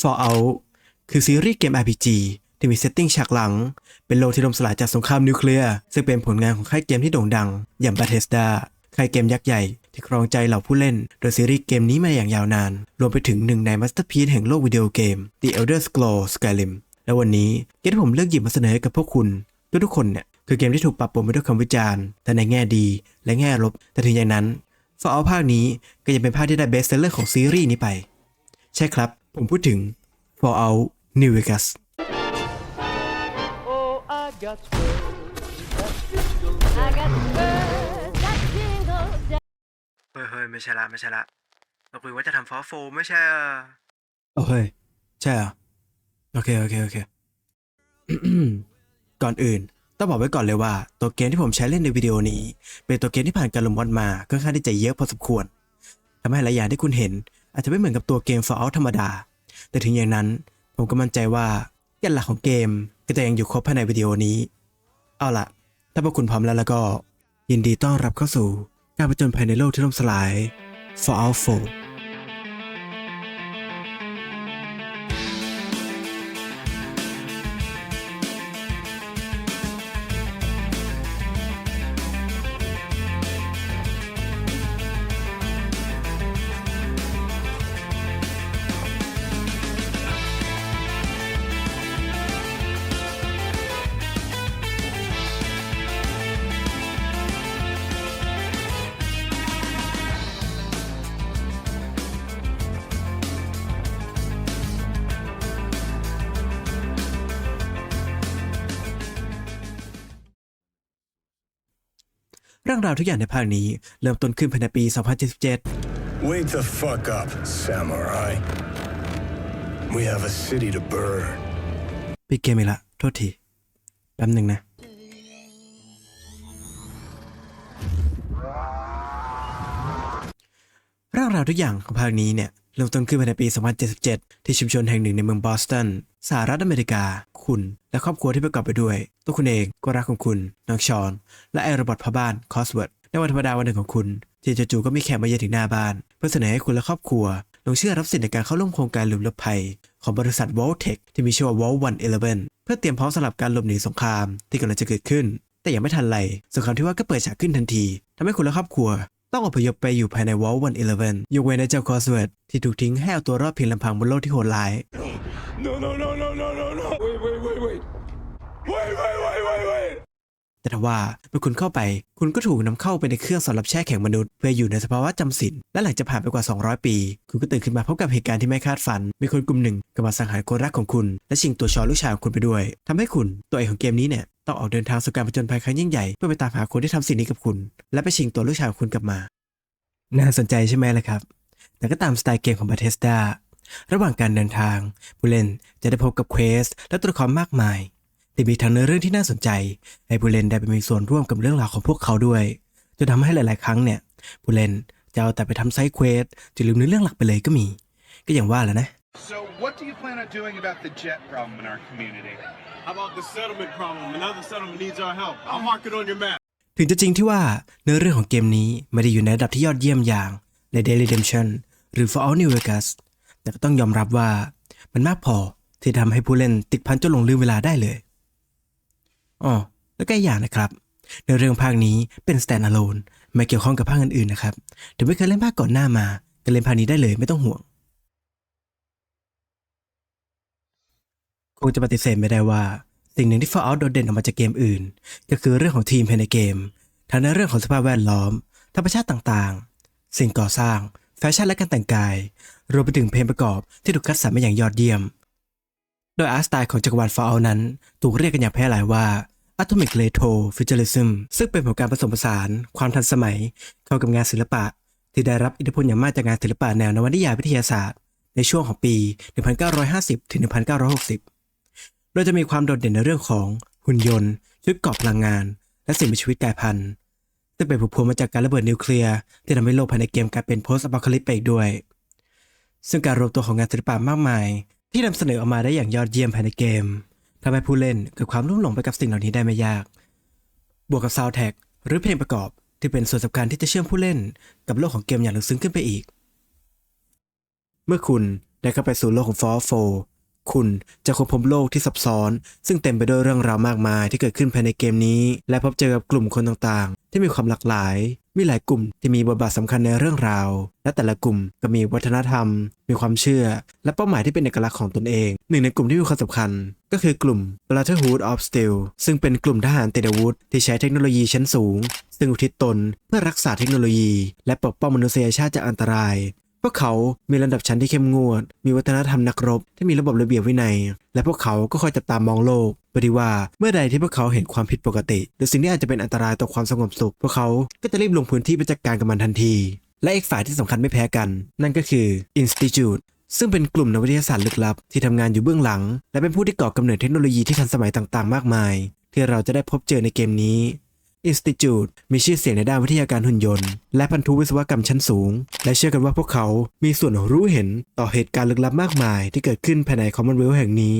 Fallout คือซีรีส์เกม RPG ที่มีเซตติ้งฉากหลัง เป็นโลกที่ล่มสลายจากสงครามนิวเคลียร์ซึ่งเป็นผลงานของค่ายเกมที่โด่งดัง อย่าง Bethesda ค่ายเกมยักษ์ใหญ่ที่ครองใจเหล่าผู้เล่น โดยซีรีส์เกมนี้มาอย่างยาวนาน รวมไปถึงหนึ่งในมาสเตอร์พีซแห่งโลกวิดีโอเกม The Elder Scrolls Skyrim และวันนี้เกมที่ผมเลือกหยิบมาเสนอให้กับพวกคุณทุกๆคนเนี่ยคือเกมที่ถูกปรับปรุงไปด้วยคำวิจารณ์แต่ในแง่ดีและแง่ลบ แต่ถึงอย่างนั้น Fallout ภาคนี้ก็ยังเป็นภาคที่ได้เบสเซลเลอร์ของซีรีส์นี้ไป ใช่ครับ ผมพูดถึง Fallout New Vegas Oh, I got spurs that jingle. I got the birds that jingle jangle. เฮ้ยเฮ้ยไม่ใช่ละไม่ใช่ละ เราคุยว่าจะทำฟอโฟไม่ใช่เหรอโอ้เฮ้ยใช่เหรอโอเค โอเค โอเค ก่อนอื่น ต้องบอกไว้ก่อนเลยว่า ตัวเกมที่ผมใช้เล่นในวิดีโอนี้ เป็นตัวเกมที่ผ่านการลงมอดมาค่อนข้างที่จะเยอะพอสมควรทำให้หลายอย่างที่คุณเห็น อาจจะไม่เหมือนกับตัวเกม Fallout ธรรมดา แต่ถึงอย่างนั้น ผมก็มั่นใจว่าแก่นหลักของเกมก็จะยังอยู่ครบภายในวิดีโอนี้ เอาล่ะ ถ้าพวกคุณพร้อมแล้วแล้วก็ ยินดีต้อนรับเข้าสู่การผจญภัยในโลกที่ล่มสลาย Fallout รื่องราวทุกอย่างในภาคนี้ เริ่มต้นขึ้นภายในปี 2077 Wake the fuck up, samurai. We have a city to burn. ปิดเกมอีกละ โทษที แป๊บหนึ่งนะ เรื่องราวทุกอย่างของภาคนี้เนี่ย เริ่มต้นขึ้นภายในปี 2077 ที่ชุมชนแห่งหนึ่งในเมืองบอสตัน สหรัฐอเมริกา คุณ และครอบครัวที่ประกอบไปด้วย ตัวคุณเองก็รักของคุณน้องชอน และไอโรบอทพ่อบ้านคอสเวิร์ดในวันธรรมดาวันหนึ่งของคุณที่จู่ๆก็มีแขกมาเยือนถึงหน้าบ้าน เพื่อเสนอให้คุณและครอบครัวลงเชื่อรับสิทธิ์ในการเข้าร่วมโครงการหลุมหลบภัย ของบริษัท v o l t e c h ที่มีชื่อว่า Vault 111 เพื่อเตรียมพร้อมสำหรับการหลบหนีสงครามที่กำลังจะเกิดขึ้น แต่ยังไม่ทันไรสงครามที่ว่าก็เปิดฉากขึ้นทันทีทำให้คุณและครอบครัว ต้องอพยพไปอยู่ภายใน Vault 111ยกเว้นในเจ้าคอสเวิร์ดที่ถูกทิ้งให้เอาตัวรอดเพียงลำพังบนโลกที่โหดร้าย No, no, no, no, no, no, no. Wait, wait, wait, wait. Wait, wait, wait, wait, wait. แต่ถ้าว่าเมื่อคุณเข้าไป คุณก็ถูกนำเข้าไปในเครื่องสำหรับแช่แข็งมนุษย์ เพื่ออยู่ในสภาวะจำศีลและหลังจากผ่านไปกว่า 200 ปี คุณก็ตื่นขึ้นมาพบกับเหตุการณ์ที่ไม่คาดฝัน มีคนกลุ่มหนึ่งกำลังสังหารคนรักของคุณ และชิงตัวชอลูกชายของคุณไปด้วยทำให้คุณตัวเอกของเกมนี้เนี่ย ต้องออกเดินทางสู่การผจญภัยครั้งยิ่งใหญ่ เพื่อไปตามหาคนที่ทำสิ่งนี้กับคุณ และไปชิงตัวลูกชายของคุณกลับมา น่าสนใจใช่ไหมล่ะครับ แต่ก็ตามสไตล์เกมของ Bethesda ระหว่างการเดินทาง ผู้เล่นจะได้พบกับเควสและตัวละครมากมายที่มีทั้งเนื้อเรื่องที่น่าสนใจ ให้ผู้เล่นได้ไปมีส่วนร่วมกับเรื่องราวของพวกเขาด้วยจนทำให้หลาย ๆ ครั้งเนี่ย ผู้เล่นจะเอาแต่ไปทำไซด์เควสจะลืมเนื้อเรื่องหลักไปเลยก็มี ก็อย่างว่าแหล้วนะ So, what do you plan on doing about the jet problem in our community? How about the settlement problem? Another settlement needs our help. I'll mark it on your map. ถึงจะจริงที่ว่าเนื้อเรื่องของเกมนี้ไม่ได้อยู่ในระดับที่ยอดเยี่ยมอย่าง Red Dead Redemption หรือ Fallout New Vegas แต่ก็ต้องยอมรับว่ามันมากพอที่ทำให้ผู้เล่นติดพันจนหลงลืมเวลาได้เลยอ๋อแล้วก็อีกอย่างนะครับ ในเรื่องภาคนี้เป็น stand alone ไม่เกี่ยวข้องกับภาคอื่นๆนะครับถึงไม่เคยเล่นภาคก่อนหน้ามาก็เล่นภาคนี้ได้เลยไม่ต้องห่วง คงจะปฏิเสธไม่ได้ว่า สิ่งหนึ่งที่ Fallout โดดเด่นออกมาจากเกมอื่น ก็คือเรื่องของทีมภายในเกม ทั้งในเรื่องของสภาพแวดล้อม ธรรมชาติต่างๆ สิ่งก่อสร้าง แฟชั่นและการแต่งกาย รวมไปถึงเพลงประกอบที่ถูกคัดสรรมาอย่างยอดเยี่ยม โดยอาร์ตสไตล์ของจักรวาล Fallout นั้น ถูกเรียกกันอย่างแพร่หลายว่า Atomic Retro Futurism ซึ่งเป็นผลการผสมผสานความทันสมัย เข้ากับงานศิลปะ ที่ได้รับอิทธิพลอย่างมากจากงานศิลปะแนวนวนิยายวิทยาศาสตร์ ในช่วงของปี 1950 ถึง 1960 โดยจะมีความโดดเด่นในเรื่องของหุ่นยนต์ ชุดเกราะพลังงาน และสิ่งมีชีวิตกลายพันธุ์ซึ่งเป็นผลพวงมาจากการระเบิดนิวเคลียร์ที่ทำให้โลกภายในเกมกลายเป็น post apocalypse ไปอีกด้วย ซึ่งการรวมตัวของงานศิลปะมากมาย ที่นำเสนอออกมาได้อย่างยอดเยี่ยมภายในเกมทำให้ผู้เล่นเกิดความรุ่มหลงไปกับสิ่งเหล่านี้ได้ไม่ยาก บวกกับซาวด์แท็กหรือเพลงประกอบที่เป็นส่วนสำคัญที่จะเชื่อมผู้เล่น กับโลกของเกมอย่างลึกซึ้งขึ้นไปอีก เมื่อคุณได้ได้เข้าไปสู่โลกของฟอร์โฟ คุณจะค้นพบโลกที่ซับซ้อน ซึ่งเต็มไปด้วยเรื่องราวมากมายที่เกิดขึ้นภายในเกมนี้ และพบเจอกับกลุ่มคนต่างๆ ที่มีความหลากหลาย มีหลายกลุ่มที่มีบทบาทสำคัญในเรื่องราว และแต่ละกลุ่มก็มีวัฒนธรรม มีความเชื่อ และเป้าหมายที่เป็นเอกลักษณ์ของตนเอง หนึ่งในกลุ่มที่มีความสำคัญ ก็คือกลุ่ม Brotherhood of Steel ซึ่งเป็นกลุ่มทหารติดอาวุธที่ใช้เทคโนโลยีชั้นสูงซึ่งอุทิศตนเพื่อรักษาเทคโนโลยี และปกป้องมนุษยชาติจากอันตราย วกเขามีระดับชั้นที่เข้มงวด มีวัฒนธรรมนักรบ ที่มีระบบระเบียบวินัย และพวกเขาก็คอยจับตามองโลกเพื่อที่ว่าเมื่อใดที่พวกเขาเห็นความผิดปกติ หรือสิ่งที่อาจจะเป็นอันตรายต่อความสงบสุข พวกเขาก็จะรีบลงพื้นที่ไปจัดการกับมันทันที และอีกฝ่ายที่สำคัญไม่แพ้กัน นั่นก็คือ Institute ซึ่งเป็นกลุ่มนักวิทยาศาสตร์ลึกลับ ที่ทำงานอยู่เบื้องหลัง และเป็นผู้ที่ก่อกำเนิดเทคโนโลยีที่ทันสมัยต่างๆ มากมาย ที่เราจะได้พบเจอในเกมนี้ Institute มีชื่อเสียงในด้านวิทยาการหุ่นยนต์ และพันธุวิศวกรรมชั้นสูง และเชื่อกันว่าพวกเขา มีส่วนรู้เห็นต่อเหตุการณ์ลึกลับมากมาย ที่เกิดขึ้นภายใน Commonwealth แห่งนี้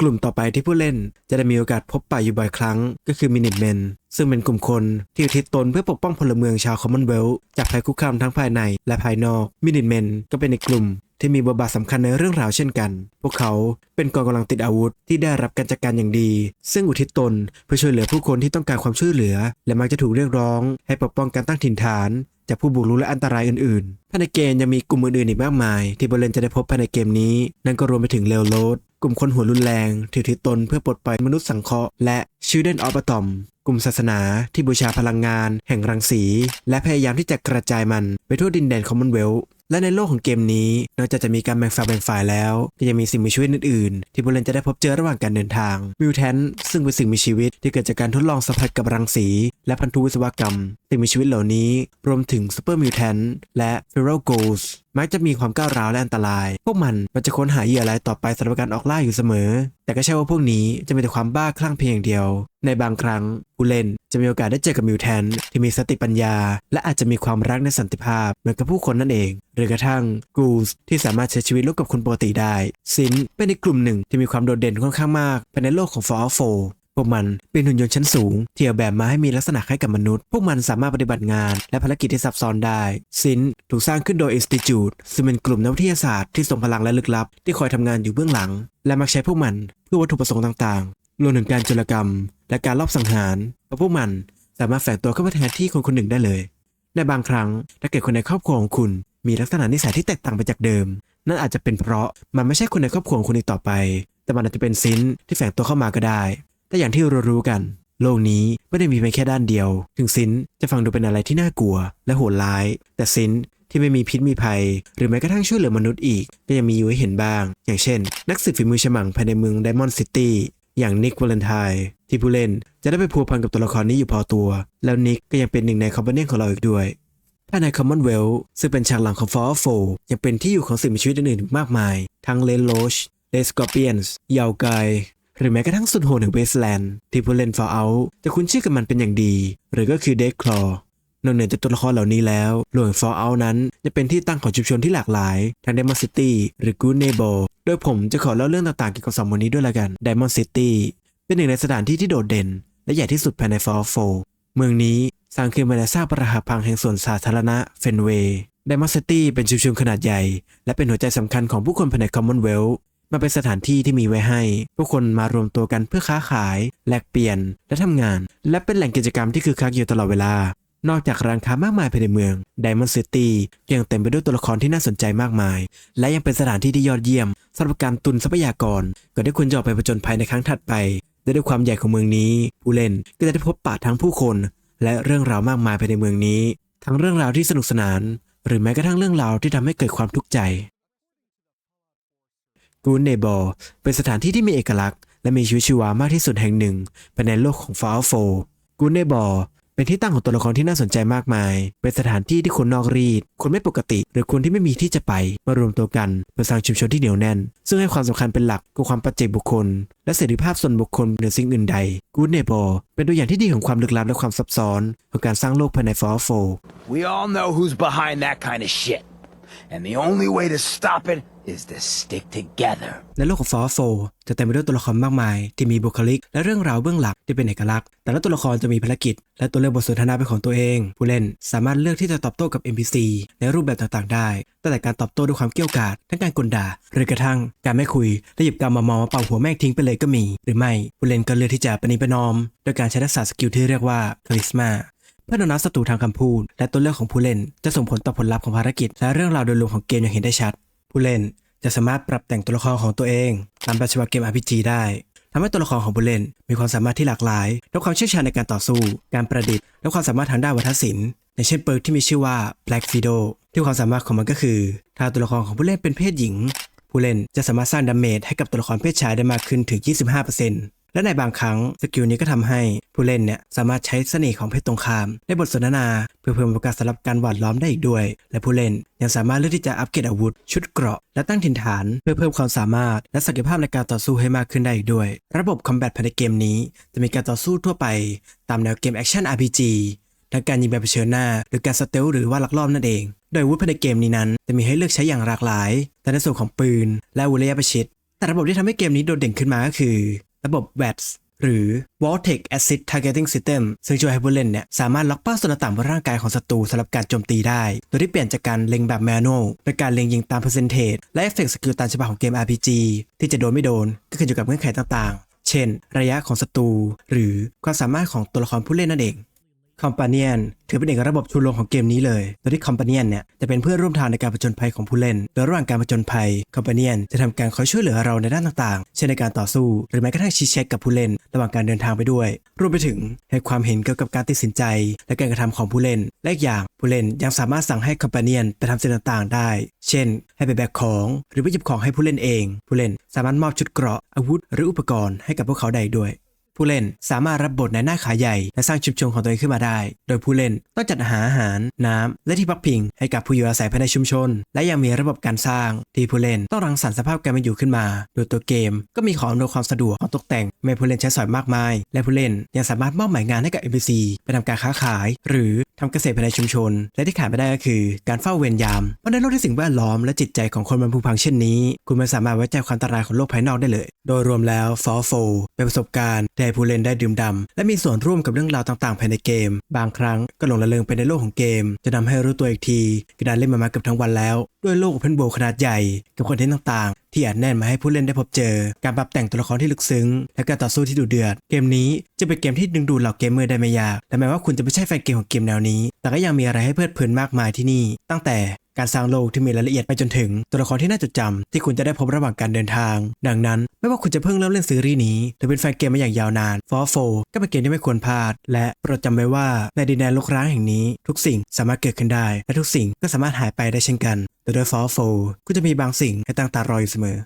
กลุ่มต่อไปที่ผู้เล่นจะได้มีโอกาสพบปะอยู่บ่อยครั้ง ก็คือ Minutemen ซึ่งเป็นกลุ่มคนที่อุทิศตนเพื่อปกป้องพลเมืองชาว Commonwealth จากภัยคุกคามทั้งภายในและภายนอก Minutemen ก็เป็นในกลุ่ม ที่มีบทบาทสำคัญในเรื่องราวเช่นกัน พวกเขาเป็นกองกำลังติดอาวุธที่ได้รับการจัดการอย่างดี ซึ่งอุทิศตนเพื่อช่วยเหลือผู้คนที่ต้องการความช่วยเหลือ และมักจะถูกเรียกร้อง ให้ปกป้องการตั้งถิ่นฐานจากผู้บุกรุกและอันตรายอื่นๆ ภายในเกมยังมีกลุ่มอื่นๆอีกมากมาย ที่บริเลนจะได้พบภายในเกมนี้ นั่นก็รวมไปถึงเลวโลด กลุ่มคนหัวรุนแรงที่อุทิศตนเพื่อปลดปล่อยมนุษย์สังเคราะห์ และ Children of Atom กลุ่มศาสนาที่บูชาพลังงาน แห่งรังสี และพยายามที่จะกระจายมันไปทั่วดินแดนคอมมอนเวล และในโลกของเกมนี้ นอกจากจะมีการแบ่งฝักแบ่งฝ่ายแล้วก็ยังมีสิ่งมีชีวิตอื่นๆ ที่ผู้เล่นจะได้พบเจอระหว่างการเดินทางมิวแทนซึ่งเป็นสิ่งมีชีวิตที่เกิดจากการทดลองสัมผัสกับรังสี และพันธุวิศวกรรม สิ่งมีชีวิตเหล่านี้ รวมถึงซูเปอร์มิวแทนและเฟโรโกสมักจะมีความก้าวร้าวและอันตราย พวกมันมันจะค้นหาเหยื่อรายต่อไปสำหรับการออกล่าอยู่เสมอ แต่ก็ใช่ว่าพวกนี้จะมีแต่ความบ้าคลั่งเพียงอย่างเดียว ในบางครั้งผู้เล่น จะมีโอกาสได้เจอกับมิวแทนที่มีสติปัญญา และอาจจะมีความรักในสันติภาพเหมือนกับผู้คนนั่นเอง หรือกระทั่งกูสที่สามารถใช้ชีวิตร่วมกับคนปกติได้ ซินเป็นอีกกลุ่มหนึ่งที่มีความโดดเด่นค่อนข้างมากภายในโลกของ Fallout 4พวกมันเป็นหุ่นยนต์ชั้นสูงที่ออกแบบมาให้มีลักษณะคล้ายกับมนุษย์ พวกมันสามารถปฏิบัติงาน และภารกิจที่ซับซ้อนได้ ซินถูกสร้างขึ้นโดย Institute ซึ่งเป็นกลุ่มนักวิทยาศาสตร์ที่ทรงพลังและลึกลับ ที่คอยทำงานอยู่เบื้องหลัง และมักใช้พวกมันเพื่อวัตถุประสงค์ต่างๆ รวมถึงการโจรกรรม และการลอบสังหาร เพราะพวกมันสามารถแฝงตัวเข้ามาแทนที่คนคนหนึ่งได้เลย ในบางครั้งถ้าเกิดคนในครอบครัวของคุณมีลักษณะนิสัยที่แตกต่างไปจากเดิม นั่นอาจจะเป็นเพราะมันไม่ใช่คนในครอบครัวของคุณอีกต่อไป แต่มันอาจจะเป็นซินที่แฝงตัวเข้ามาก็ได้ แต่อย่างที่เรารู้กัน โลกนี้ไม่ได้มีเพียงแค่ด้านเดียว ถึงซินจะฟังดูเป็นอะไรที่น่ากลัว และโหดร้าย แต่ซินที่ไม่มีพิษมีภัย หรือแม้กระทั่งช่วยเหลือมนุษย์อีก ก็ยังมีอยู่ให้เห็นบ้าง อย่างเช่น นักสืบฝีมือฉมังภายในเมืองไดมอนด์ซิตี้ อย่างนิกวาเลนไทน์ที่ผู้เล่นจะได้ไปพัวพันกับตัวละครนี้อยู่พอตัว แล้วนิกก็ยังเป็นหนึ่งในคอมเนของเราอีกด้วยภายใน Commonwealth ซึ่งเป็นฉากหลังของ Fall of Four ยังเป็นที่อยู่ของสิ่งมีชีวิตอื่นๆมากมาย ทั้งเลนโลชเลสกอร์เปียนส์ยาวไกหรือแม้กระทั่งสุดโหดถึงเวสแลนด์ที่ผู้เล่น Fallout จะคุ้นชื่อกับมันเป็นอย่างดี หรือก็คือเด c คลอนอกเหนือจากตัวละครเหล่านี้แล้วโลกแห่ง Fallout นั้นจะเป็นที่ตั้งของชุมชนที่หลากหลาย ทั้ง Diamond City หรือ Good Neighbor โดยผมจะขอเล่าเรื่องต่างๆเกี่ยวกับสองเมืองนี้ด้วยละกัน Diamond City เป็นหนึ่งในสถานที่ที่โดดเด่น และใหญ่ที่สุดภายใน Fallout 4เมืองนี้สร้างขึ้นมาในซากปรักหักพังแห่งสวนสาธารณะเฟนเวย์ไดมอนด์ซิตี้เป็นชุมชนขนาดใหญ่ และเป็นหัวใจสำคัญของผู้คนภายใน Commonwealth มันเป็นสถานที่ที่มีไว้ให้ ผู้คนมารวมตัวกันเพื่อค้าขาย แลกเปลี่ยน และทำงาน และเป็นแหล่งกิจกรรมที่คือคักอยู่ตลอดเวลา นอกจากร้านค้ามากมายภายในเมือง Diamond City ยังเต็มไปด้วยตัวละครที่น่าสนใจมากมาย และยังเป็นสถานที่ที่ยอดเยี่ยมสำหรับการตุนทรัพยากรก่อนที่คุณจะออกไปผจญภัยในครั้งถัดไปและด้วยความใหญ่ของเมืองนี้ ผู้เล่นก็จะได้พบปะทั้งผู้คน และเรื่องราวมากมายภายในเมืองนี้ ทั้งเรื่องราวที่สนุกสนาน หรือแม้กระทั่งเรื่องราวที่ทำให้เกิดความทุกข์ใจกูนเนบอลเป็นสถานที่ที่มีเอกลักษณ์และมีชีวิตชีวามากที่สุดแห่งหนึ่งภายในโลกของฟาโฟกูนเนบอล เป็นที่ตั้งของตัวละครที่น่าสนใจมากมาย เป็นสถานที่ที่คนนอกรีด คนไม่ปกติ หรือคนที่ไม่มีที่จะไปมารวมตัวกันเพื่อสร้างชุมชนที่เหนียวแน่น ซึ่งให้ความสำคัญเป็นหลักกับความปัจเจกบุคคล และเสรีภาพส่วนบุคคลเหนือสิ่งอื่นใดกูนเนบอลเป็นตัวอย่างที่ดีของความลึกลับและความซับซ้อนของการสร้างโลกภายในฟอร์โฟ We all know who's behind that kind of shit. And the only way to stop it is to stick together. ในโลกของฟอร์โฟจะเต็มไปด้วยตัวละครมากมาย ที่มีบุคลิก และเรื่องราวเบื้องหลังที่เป็นเอกลักษณ์ แต่ละตัวละครจะมีภารกิจ และตัวเลือกบทสนทนาเป็นของตัวเอง ผู้เล่นสามารถเลือกที่จะตอบโต้กับ NPC ในรูปแบบต่างๆ ได้ตั้งแต่การตอบโต้ด้วยความเกรี้ยวกราดทั้งการกลด่าหรือกระทั่งการไม่คุยและหยิบกำมามองมาเป่าหัวแม่งทิ้งไปเลยก็มี หรือไม่ผู้เล่นก็เลือกที่จะปณิประนอมโดยการใช้ทักษะสกิลที่เรียกว่าคาริสมาเพื่อโน้มน้าวศัตรูทางคำพูด และตัวเลือกของผู้เล่น จะส่งผลต่อผลลัพธ์ของภารกิจ และเรื่องราวโดยรวมของเกมอย่างเห็นได้ชัด ผู้เล่นจะสามารถปรับแต่งตัวละครของตัวเอง ตามแบบฉบับเกม RPG ได้ทำให้ตัวละครของผู้เล่นมีความสามารถที่หลากหลายและความเชี่ยวชาญในการต่อสู้ การประดิษฐ์ และความสามารถทางด้านวัฒนศิลป์ในเช่นเปิร์กที่มีชื่อว่า Black Fido ที่ความสามารถของมันก็คือ ถ้าตัวละครของผู้เล่นเป็นเพศหญิง ผู้เล่นจะสามารถสร้างดาเมจให้กับตัวละครเพศชายได้มากขึ้นถึง 25% และในบางครั้งสกิลนี้ก็ทำให้ผู้เล่นเนี่ยสามารถใช้เสน่ห์ของเพศตรงข้าม ในบทสนทนา เพื่อเพิ่มโอกาสสำหรับการหวาดล้อมได้อีกด้วย และผู้เล่นยังสามารถเลือกที่จะอัปเกรดอาวุธ ชุดเกราะ และตั้งถิ่นฐาน เพื่อเพิ่มความสามารถ และศักยภาพในการต่อสู้ให้มากขึ้นได้อีกด้วย ระบบคอมแบทภายในเกมนี้ จะมีการต่อสู้ทั่วไป ตามแนวเกมแอคชั่น RPG ทั้งการยิงแบบเผชิญหน้า หรือการสเตลหรือว่าลักลอบนั่นเอง โดยอาวุธภายในเกมนี้นั้น จะมีให้เลือกใช้อย่างหลากหลาย แต่ในส่วนของปืน และอาวุธระยะประชิดแต่ระบบที่ทำให้เกมนี้โดดเด่นขึ้นมาก็คือ ระบบ VATS หรือ Vortex Acid Targeting System ซึ่งช่วยให้ผู้เล่นเนี่ยสามารถล็อกเป้าส่วนต่างบนร่างกายของศัตรูสำหรับการโจมตีได้ โดยที่เปลี่ยนจากการเล็งแบบแมนนวลเป็นการเล็งยิงตามเปอร์เซนเทจและเอฟเฟกต์สกิลตามฉบับของเกม RPG ที่จะโดนไม่โดน ก็ขึ้นอยู่กับเงื่อนไขต่างๆ เช่น ระยะของศัตรูหรือความสามารถของตัวละครผู้เล่นนั่นเอง คอมปาเนียนถือเป็นเอกระบบชูโรงของเกมนี้เลย โดยที่คอมปาเนียนเนี่ยจะเป็นเพื่อนร่วมทางในการผจญภัยของผู้เล่น โดยระหว่างการผจญภัยคอมปาเนียนจะทำการคอยช่วยเหลือเราในด้านต่างๆ เช่นในการต่อสู้ หรือแม้กระทั่งชี้เช็คกับผู้เล่น ระหว่างการเดินทางไปด้วย รวมไปถึงให้ความเห็นเกี่ยวกับการตัดสินใจ และการกระทำของผู้เล่น และอีกอย่างผู้เล่นยังสามารถสั่งให้คอมปาเนียนไปทำสิ่งต่างๆ ได้ เช่น ให้ไปแบกของ หรือไปหยิบของให้ผู้เล่นเอง ผู้เล่นสามารถมอบชุดเกราะอาวุธ หรืออุปกรณ์ให้กับพวกเขาได้ด้วย ผู้เล่นสามารถรับบทในหน้าขาใหญ่ และสร้างชุมชนของตัวเองขึ้นมาได้ โดยผู้เล่นต้องจัดหาอาหาร น้ำและที่พักพิงให้กับผู้อยู่อาศัยภายในชุมชน และยังมีระบบการสร้าง ที่ผู้เล่นต้องรังสรรค์สภาพการเป็นอยู่ขึ้นมา โดยตัวเกม ก็มีของอำนวยความสะดวกของตกแต่งไม่ผู้เล่นใช้สอยมากมาย และผู้เล่นยังสามารถมอบหมายงานให้กับ NPC ไปทำการค้าขาย หรือ ทำเกษตรภายในชุมชน และที่ขาดไม่ได้ก็คือการเฝ้าเวรยามเพราะในโลกที่สิ่งแวดล้อมและจิตใจของคนมันผุพังเช่นนี้ คุณไม่สามารถไว้ใจความอันตรายของโลกภายนอกได้เลย โดยรวมแล้วฟอโฟเป็นประสบการณ์ที่ผู้เล่นได้ดื่มดำและมีส่วนร่วมกับเรื่องราวต่างๆ ภายในเกม บางครั้งก็หลงระเริงไปในโลกของเกม จะทำให้รู้ตัวอีกทีกระดานเล่นมามาเกือบทั้งวันแล้ว ด้วยโลกเพนโบขนาดใหญ่กับคอนเทนต์ต่างๆที่อัดแน่นมาให้ผู้เล่นได้พบเจอ การปรับแต่งตัวละครที่ลึกซึ้ง และการต่อสู้ที่ดุเดือด เกมนี้จะเป็นเกมที่ดึงดูดเหล่าเกมเมอร์ได้ไม่ยากและแม้ว่าคุณจะไม่ใช่แฟนเกมของเกมแนวนี้ แต่ก็ยังมีอะไรให้เพลิดเพลินมากมายที่นี่ ตั้งแต่ การสร้างโลกที่มีรายละเอียดไปจนถึง ตัวละครที่น่าจดจำที่คุณจะได้พบระหว่างการเดินทาง ดังนั้น ไม่ว่าคุณจะเพิ่งเริ่มเล่นซีรีส์นี้ หรือเป็นแฟนเกมมาอย่างยาวนานฟอร์โฟก็เป็นเกมที่ไม่ควรพลาด และโปรดจำไว้ว่าในดินแดนลกร้างแห่งนี้ ทุกสิ่งสามารถเกิดขึ้นได้ และทุกสิ่งก็สามารถหายไปได้เช่นกัน แต่โดยฟอร์โฟก็จะมีบางสิ่งให้ตั้งตารออยู่เสมอ